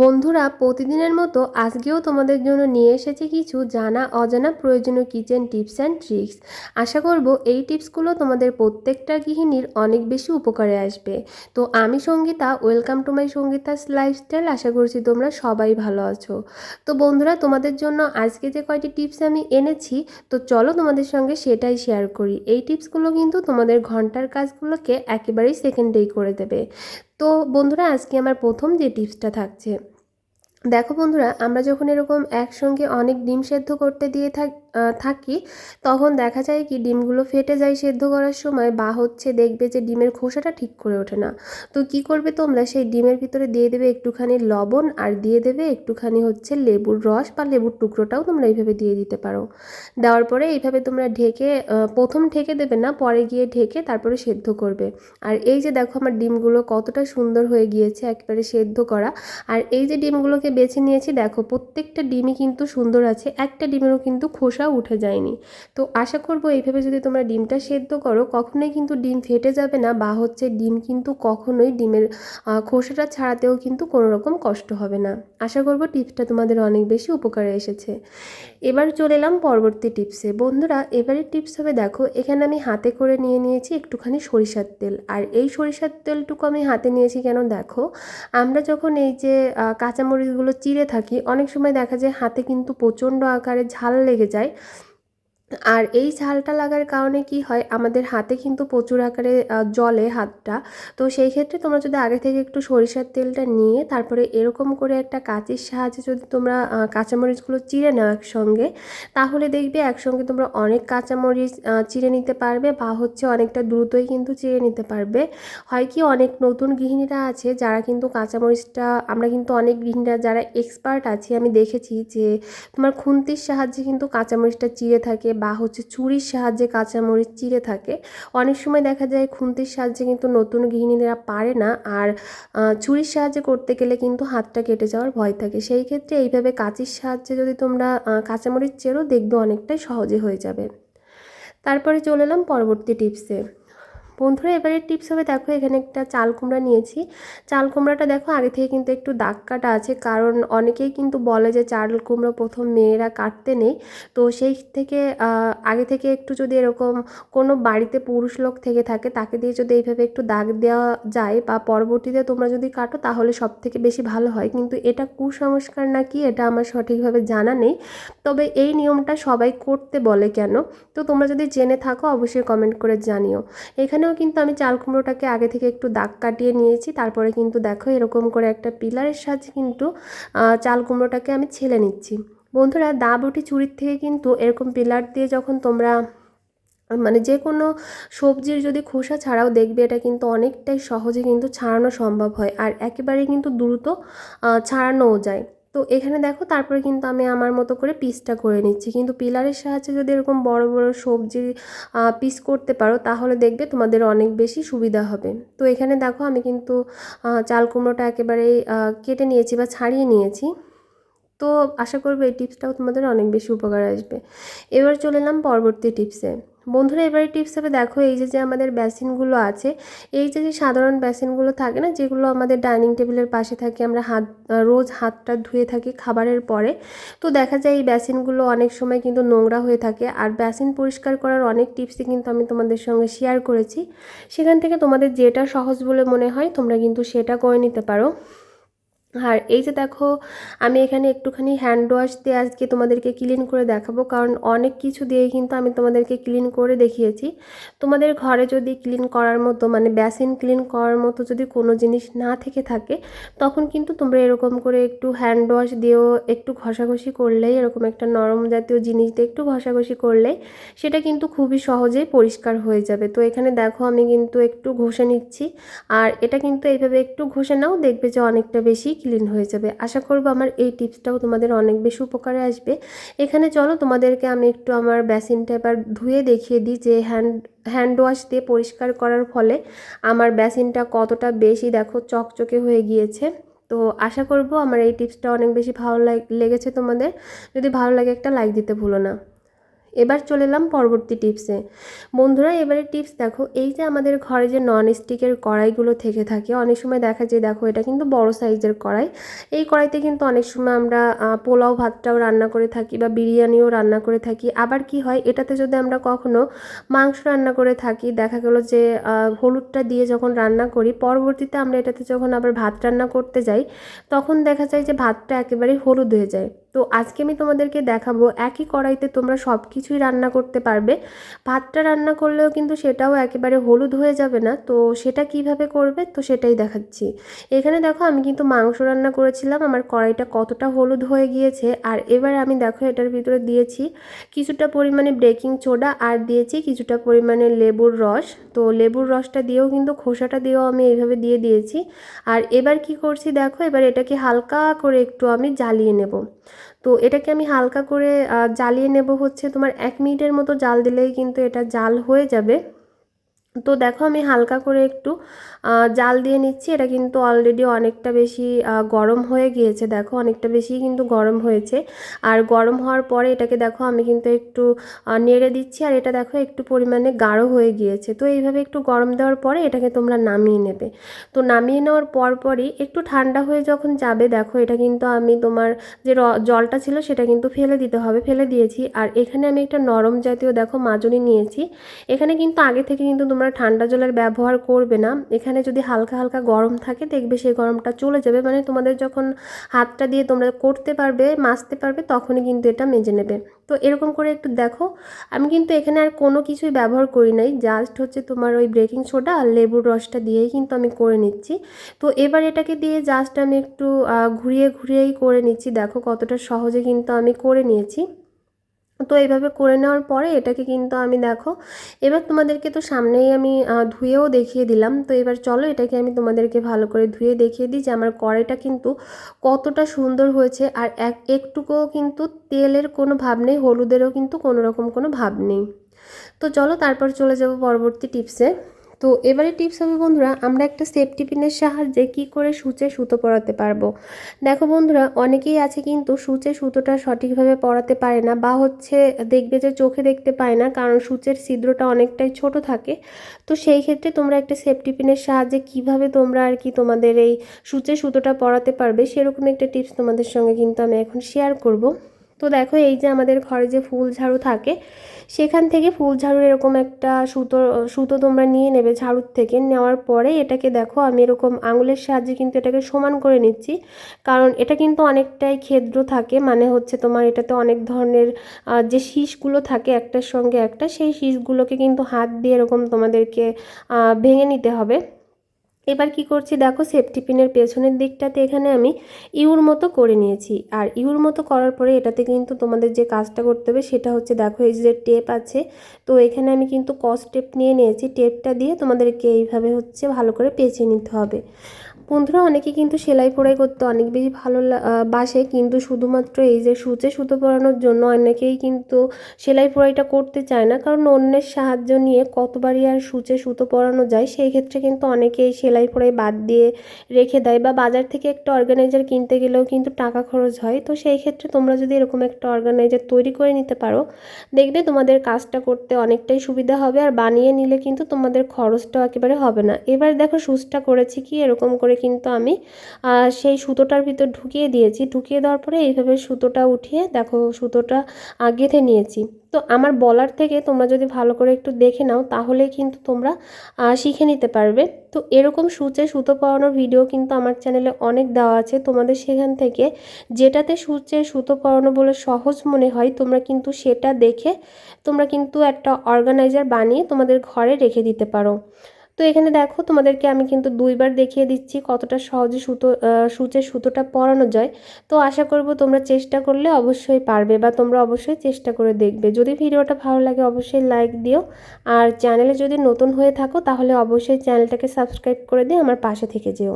বন্ধুরা, প্রতিদিনের মতো আজকেও তোমাদের জন্য নিয়ে এসেছি কিছু জানা অজানা প্রয়োজনীয় কিচেন টিপস অ্যান্ড ট্রিক্স। আশা করব এই টিপসগুলো তোমাদের প্রত্যেকটা গৃহিণীর অনেক বেশি উপকারে আসবে। তো আমি Sangeeta, welcome to my Sangeeta's lifestyle, আশা করছি তোমরা সবাই ভালো আছো। তো বন্ধুরা, তোমাদের জন্য আজকে যে কয়টি টিপস আমি এনেছি, তো চলো তোমাদের সঙ্গে সেটাই শেয়ার করি। এই টিপসগুলো কিন্তু তোমাদের ঘণ্টার কাজগুলোকে একেবারেই সেকেন্ডেই করে দেবে। তো বন্ধুরা, আজকে আমার প্রথম যে টিপসটা থাকছে। দেখো বন্ধুরা, আমরা যখন এরকম একসঙ্গে অনেক ডিম সেদ্ধ করতে দিয়ে থাক থাকি, তখন দেখা যায় কি ডিমগুলো ফেটে যায় সেদ্ধ করার সময় বা হচ্ছে দেখবে যে ডিমের খোসাটা ঠিক করে ওঠে না। তো কি করবে তোমরা? সেই ডিমের ভিতরে দিয়ে দেবে একটুখানি লবণ আর দিয়ে দেবে একটুখানি হচ্ছে লেবুর রস বা লেবুর টুকরোটাও তোমরা এইভাবে দিয়ে দিতে পারো। দেওয়ার পরে এইভাবে তোমরা ঢেকে প্রথম ঢেকে দেবে না, পরে গিয়ে ঢেকে তারপরে সেদ্ধ করবে। আর এই যে দেখো আমার ডিমগুলো কতটা সুন্দর হয়ে গিয়েছে একেবারে সেদ্ধ করা। আর এই যে ডিমগুলোকে বেছে নিয়েছি, দেখো প্রত্যেকটা ডিমই কিন্তু সুন্দর আছে, একটা ডিমেরও কিন্তু খোসা উঠে যায়নি। তো আশা করব এইভাবে যদি তোমরা ডিমটা সেদ্ধ করো, কখনোই কিন্তু ডিম ফেটে যাবে না বা হচ্ছে ডিম কিন্তু কখনোই ডিমের খোসাটা ছাড়াতেও কিন্তু কোনো রকম কষ্ট হবে না। আশা করব টিপসটা তোমাদের অনেক বেশি উপকারে এসেছে। এবার চলে এলাম পরবর্তী টিপসে। বন্ধুরা, এবারের টিপস হবে দেখো, এখানে আমি হাতে করে নিয়ে নিয়েছি একটুখানি সরিষার তেল। আর এই সরিষার তেলটুকু আমি হাতে নিয়েছি কেন দেখো, আমরা যখন এই যে কাঁচামরিচগুলো চিড়ে থাকি, অনেক সময় দেখা যায় হাতে কিন্তু প্রচণ্ড আকারে ঝাল লেগে যায় right? আর এই ঝালটা লাগার কারণে কি হয়, আমাদের হাতে কিন্তু প্রচুর আকারে জলে হাতটা। তো সেই ক্ষেত্রে তোমরা যদি আগে থেকে একটু সরিষার তেলটা নিয়ে, তারপরে এরকম করে একটা কাঁচির সাহায্যে যদি তোমরা কাঁচামরিচগুলো চিড়ে নাও একসঙ্গে, তাহলে দেখবে একসঙ্গে তোমরা অনেক কাঁচামরিচ চিড়ে নিতে পারবে বা হচ্ছে অনেকটা দ্রুতই কিন্তু চিড়ে নিতে পারবে। হয় কি, অনেক নতুন গৃহিণীরা আছে, যারা কিন্তু কাঁচামরিচটা, আমরা কিন্তু অনেক গৃহিণীরা যারা এক্সপার্ট আছি, আমি দেখেছি যে তোমার খুন্তির সাহায্যে কিন্তু কাঁচামরিচটা চিড়ে থাকে বা হচ্ছে চুরির সাহায্যে কাঁচামরিচ চিড়ে থাকে। অনেক সময় দেখা যায় খুন্তির সাহায্যে কিন্তু নতুন গৃহিণীরা পারে না আর চুরির সাহায্যে করতে গেলে কিন্তু হাতটা কেটে যাওয়ার ভয় থাকে। সেই ক্ষেত্রে এইভাবে কাঁচির সাহায্যে যদি তোমরা কাঁচামরিচ চেরো, দেখবে অনেকটাই সহজে হয়ে যাবে। তারপরে চলে এলাম পরবর্তী টিপসে। বন্ধুরা, এবারে টিপস হবে, দেখো এখানে একটা চাল কুমড়া নিয়েছি। চাল কুমড়াটা দেখো, আগে থেকে কিন্তু একটু দাগ কাটা আছে, কারণ অনেকেই কিন্তু বলে যে চাল কুমড়ো প্রথম মেয়েরা কাটতে নেই। তো সেই থেকে আগে থেকে একটু যদি এরকম কোনো বাড়িতে পুরুষ লোক থেকে থাকে, তাকে দিয়ে যদি এইভাবে একটু দাগ দেওয়া যায় বা পরবর্তীতে তোমরা যদি কাটো, তাহলে সব থেকে বেশি ভালো হয়। কিন্তু এটা কুসংস্কার নাকি, এটা আমার সঠিকভাবে জানা নেই। তবে এই নিয়মটা সবাই করতে বলে কেন? তো তোমরা যদি জেনে থাকো, অবশ্যই কমেন্ট করে জানিও। এখানেও কিন্তু আমি চাল কুমড়োটাকে আগে থেকে একটু দাগ কাটিয়ে নিয়েছি। তারপরে কিন্তু দেখো এরকম করে একটা পিলারের সাহায্যে কিন্তু চাল কুমড়োটাকে আমি ছেলে নিচ্ছি। বন্ধুরা দা বটি চুরির থেকে কিন্তু এরকম পিলার দিয়ে যখন তোমরা মানে যে কোনো সবজির যদি খোসা ছাড়াও দেখবে, এটা কিন্তু অনেকটাই সহজে কিন্তু ছাড়ানো সম্ভব হয়। আর একেবারেই কিন্তু দ্রুত ছাড়ানোও যায়। তো এখানে দেখো তারপরে কিন্তু আমি আমার মতো করে পিসটা করে নিচ্ছি। কিন্তু পিলারের সাহায্যে যদি এরকম বড় বড় সবজি পিস করতে পারো, তাহলে দেখবে তোমাদের অনেক বেশি সুবিধা হবে। তো এখানে দেখো আমি কিন্তু চাল কুমড়োটা একেবারেই কেটে নিয়েছি বা ছাড়িয়ে নিয়েছি। তো আশা করব এই টিপসটাও তোমাদের অনেক বেশি উপকার আসবে। এবার চলে এলাম পরবর্তী টিপসে বন্ধুরা, এবারে টিপস হবে দেখো, এই যে যে আমাদের বেসিনগুলো আছে, এই যে যে সাধারণ বেসিনগুলো থাকে না, যেগুলো আমাদের ডাইনিং টেবিলের পাশে থাকে, আমরা হাত রোজ হাতটা ধুয়ে থাকি খাবারের পরে, তো দেখা যায় এই বেসিনগুলো অনেক সময় কিন্তু নোংরা হয়ে থাকে, আর বেসিন পরিষ্কার করার অনেক টিপসই কিন্তু আমি তোমাদের সঙ্গে শেয়ার করেছি, সেখান থেকে তোমাদের যেটা সহজ বলে মনে হয়, তোমরা কিন্তু সেটা করে নিতে পারো। আর এই যে দেখো, আমি এখানে একটুখানি হ্যান্ড ওয়াশ দিয়ে আজকে তোমাদেরকে ক্লিন করে দেখাবো, কারণ অনেক কিছু দিয়ে কিন্তু আমি তোমাদেরকে ক্লিন করে দেখিয়েছি। তোমাদের ঘরে যদি ক্লিন করার মতো মানে বেসিন ক্লিন করার মতো যদি কোনো জিনিস না থেকে থাকে, তখন কিন্তু তোমরা এরকম করে একটু হ্যান্ড ওয়াশ দিয়েও একটু ঘষাঘষি করলেই, এরকম একটা নরম জাতীয় জিনিস দিয়ে একটু ঘষাঘষি করলেই, সেটা কিন্তু খুবই সহজেই পরিষ্কার হয়ে যাবে। তো এখানে দেখো, আমি কিন্তু একটু ঘষে নিচ্ছি, আর এটা কিন্তু এইভাবে একটু ঘষে নাও, দেখবে যে অনেকটা বেশি ক্লিন হয়ে যাবে। আশা করব আমার এই টিপসটাও তোমাদের অনেক বেশি উপকারে আসবে। এখানে চলো তোমাদেরকে আমি একটু আমার বেসিনটা এবার ধুয়ে দেখিয়ে দিই যে হ্যান্ড হ্যান্ড ওয়াশ দিয়ে পরিষ্কার করার ফলে আমার বেসিনটা কতটা বেশি দেখো চকচকে হয়ে গিয়েছে। তো আশা করব আমার এই টিপসটা অনেক বেশি ভালো লেগেছে তোমাদের। যদি ভালো লাগে একটা লাইক দিতে ভুলো না। এবার চলে এলাম পরবর্তী টিপসে বন্ধুরা, এবারে টিপস দেখো, এই যে আমাদের ঘরে যে নন স্টিকের কড়াইগুলো থেকে থাকে, অনেক সময় দেখা যায়, দেখো এটা কিন্তু বড় সাইজের কড়াই। এই কড়াইতে কিন্তু অনেক সময় আমরা পোলাও ভাতটাও রান্না করে থাকি বা বিরিয়ানিও রান্না করে থাকি। আবার কি হয়, এটাতে যদি আমরা কখনো মাংস রান্না করে থাকি, দেখা গেলো যে হলুদটা দিয়ে যখন রান্না করি, পরবর্তীতে আমরা এটাতে যখন আবার ভাত রান্না করতে যাই, তখন দেখা যায় যে ভাতটা একেবারে হলুদ হয়ে যায়। তো আজকে আমি তোমাদেরকে দেখাবো একই কড়াইতে তোমরা সব কিছুই রান্না করতে পারবে। ভাতটা রান্না করলেও কিন্তু সেটাও একেবারে হলুদ হয়ে যাবে না। তো সেটা কীভাবে করবে? তো সেটাই দেখাচ্ছি। এখানে দেখো আমি কিন্তু মাংস রান্না করেছিলাম। আমার কড়াইটা কতটা হলুদ হয়ে গিয়েছে। আর এবার আমি দেখো এটার ভিতরে দিয়েছি কিছুটা পরিমাণে বেকিং সোডা আর দিয়েছি কিছুটা পরিমাণে লেবুর রস। তো লেবুর রসটা দিয়েও কিন্তু খোসাটা দিয়েও আমি এইভাবে দিয়ে দিয়েছি। আর এবার কি করছি দেখো? এবার এটাকে হালকা করে একটু আমি জ্বালিয়ে নেব। তো এটাকে আমি হালকা করে জ্বালিয়ে নেব হচ্ছে তোমার এক মিনিটের মতো জাল দিলেই কিন্তু এটা জাল হয়ে যাবে। তো দেখো আমি হালকা করে একটু জাল দিয়ে নিচ্ছি। এটা কিন্তু অলরেডি অনেকটা বেশি গরম হয়ে গিয়েছে। দেখো অনেকটা বেশি কিন্তু গরম হয়েছে। আর গরম হওয়ার পরে এটাকে দেখো আমি কিন্তু একটু নেড়ে দিচ্ছি। আর এটা দেখো একটু পরিমাণে গাঢ় হয়ে গিয়েছে। তো এইভাবে একটু গরম দেওয়ার পরে এটাকে তোমরা নামিয়ে নেবে। তো নামিয়ে নেওয়ার পরপরই একটু ঠান্ডা হয়ে যখন যাবে, দেখো এটা কিন্তু আমি তোমার যে জলটা ছিল সেটা কিন্তু ফেলে দিতে হবে। ফেলে দিয়েছি। আর এখানে আমি একটা নরম জাতীয়, দেখো মাজনি নিয়েছি। এখানে কিন্তু আগে থেকে কিন্তু তোমরা ঠান্ডা জলের ব্যবহার করবে না। এখানে যদি হালকা হালকা গরম থাকে, দেখবে সেই গরমটা চলে যাবে। মানে তোমাদের যখন হাতটা দিয়ে তোমরা করতে পারবে, মাজতে পারবে, তখনই কিন্তু এটা মেজে নেবে। তো এরকম করে একটু দেখো। আমি কিন্তু এখানে আর কোনো কিছুই ব্যবহার করি নাই। জাস্ট হচ্ছে তোমার ওই বেকিং সোডা আর লেবুর রসটা দিয়েই কিন্তু আমি করে নিচ্ছি। তো এবার এটাকে দিয়ে জাস্ট আমি একটু ঘুরিয়ে ঘুরিয়েই করে নিচ্ছি। দেখো কতটা সহজে কিন্তু আমি করে নিয়েছি। তো এইভাবে করে নেওয়ার পরে এটাকে কিন্তু আমি দেখো, এবার তোমাদেরকে তো সামনেই আমি ধুয়েও দেখিয়ে দিলাম। তো এবার চলো এটাকে আমি তোমাদেরকে ভালো করে ধুয়ে দেখিয়ে দিই যে আমার কড়াইটা কিন্তু কতটা সুন্দর হয়েছে। আর এক, একটুকুও কিন্তু তেলের কোনো ভাব নেই, হলুদেরও কিন্তু কোনো রকম কোনো ভাব নেই। তো চলো তারপর চলে যাব পরবর্তী টিপসে। তো এবারে টিপস হবে বন্ধুরা, আমরা একটা সেফটি পিনের সাহায্যে কি করে সূচে সুতো পরাতে পারব? দেখো বন্ধুরা, অনেকেই আছে কিন্তু সূচে সুতোটা সঠিকভাবে পরাতে পারে না বা হচ্ছে দেখবে যে চোখে দেখতে পায় না, কারণ সূচের ছিদ্রটা অনেকটাই ছোট থাকে। তো সেই ক্ষেত্রে তোমরা একটা সেফটি পিনের সাহায্যে কীভাবে তোমরা আর কি তোমাদের এই সূচে সুতোটা পরাতে পারবে, সেরকম একটা টিপস তোমাদের সঙ্গে কিন্তু আমি এখন শেয়ার করব। তো দেখো এই যে আমাদের ঘরে যে ফুল ঝাড়ু থাকে, সেখান থেকে ফুল ঝাড়ুর এরকম একটা সুতো সুতো তোমরা নিয়ে নেবে ঝাড়ুর থেকে। নেওয়ার পরে এটাকে দেখো, আমি এরকম আঙুলের সাহায্যে কিন্তু এটাকে সমান করে নিচ্ছি। কারণ এটা কিন্তু অনেকটাই ক্ষেদ্র থাকে মানে হচ্ছে তোমার এটাতে অনেক ধরনের যে শীষগুলো থাকে একটার সঙ্গে একটা, সেই শীষগুলোকে কিন্তু হাত দিয়ে এরকম তোমাদেরকে ভেঙে নিতে হবে। এবার কি করছি? দেখো সেফটি পিনের পেছনের দিকটাতে এখানে আমি ইউর মতো করে নিয়েছি। আর ইউর মতো করার পরে এটাতে কিন্তু তোমাদের যে কাজটা করতে হবে সেটা হচ্ছে, দেখো, এই যে টেপ আছে, তো এখানে আমি কিন্তু কস টেপ নিয়ে নিয়েছি। টেপটা দিয়ে তোমাদেরকে এইভাবে হচ্ছে ভালো করে পেঁচে নিতে হবে। বন্ধুরা, অনেকে কিন্তু সেলাই পড়াই করতে অনেক বেশি ভালো বাসে, কিন্তু শুধুমাত্র এই যে সূচে সুতো পরানোর জন্য অনেকেই কিন্তু সেলাই পড়াইটা করতে চায় না। কারণ অন্যের সাহায্য নিয়ে কতবারই আর সূচে সুতো পরানো যায়, সেই ক্ষেত্রে কিন্তু অনেকেই সেলাই পড়াই বাদ দিয়ে রেখে দেয় বা বাজার থেকে একটা অর্গানাইজার কিনতে গেলেও কিন্তু টাকা খরচ হয়। তো সেই ক্ষেত্রে তোমরা যদি এরকম একটা অর্গানাইজার তৈরি করে নিতে পারো, দেখবে তোমাদের কাজটা করতে অনেকটাই সুবিধা হবে আর বানিয়ে নিলে কিন্তু তোমাদের খরচটাও একেবারে হবে না। এবার দেখো, সুচটা করেছি কি? এরকম করে কিন্তু আমি সেই সুতোটার ভিতর ঢুকিয়ে দিয়েছি। ঢুকিয়ে দেওয়ার পরে এইভাবে সুতোটা উঠিয়ে, দেখো সুতোটা গেঁথে নিয়েছি। তো আমার বলার থেকে তোমরা যদি ভালো করে একটু দেখে নাও, তাহলে কিন্তু তোমরা শিখে নিতে পারবে। তো এরকম সূচে সুতো পরানোর ভিডিও কিন্তু আমার চ্যানেলে অনেক দেওয়া আছে। তোমাদের সেখান থেকে যেটাতে সূচে সুতো পরানো বলে সহজ মনে হয়, তোমরা কিন্তু সেটা দেখে, তোমরা কিন্তু একটা অর্গানাইজার বানিয়ে তোমাদের ঘরে রেখে দিতে পারো। তো এখানে দেখো তোমাদেরকে আমি কিন্তু দুইবার দেখিয়ে দিচ্ছি কতটা সহজে সুতো সূচের সুতোটা পরানো যায়। তো আশা করব তোমরা চেষ্টা করলে অবশ্যই পারবে বা তোমরা অবশ্যই চেষ্টা করে দেখবে। যদি ভিডিওটা ভালো লাগে অবশ্যই লাইক দিও। আর চ্যানেলে যদি নতুন হয়ে থাকো তাহলে অবশ্যই চ্যানেলটাকে সাবস্ক্রাইব করে দিয়ে আমার পাশে থেকে যেও।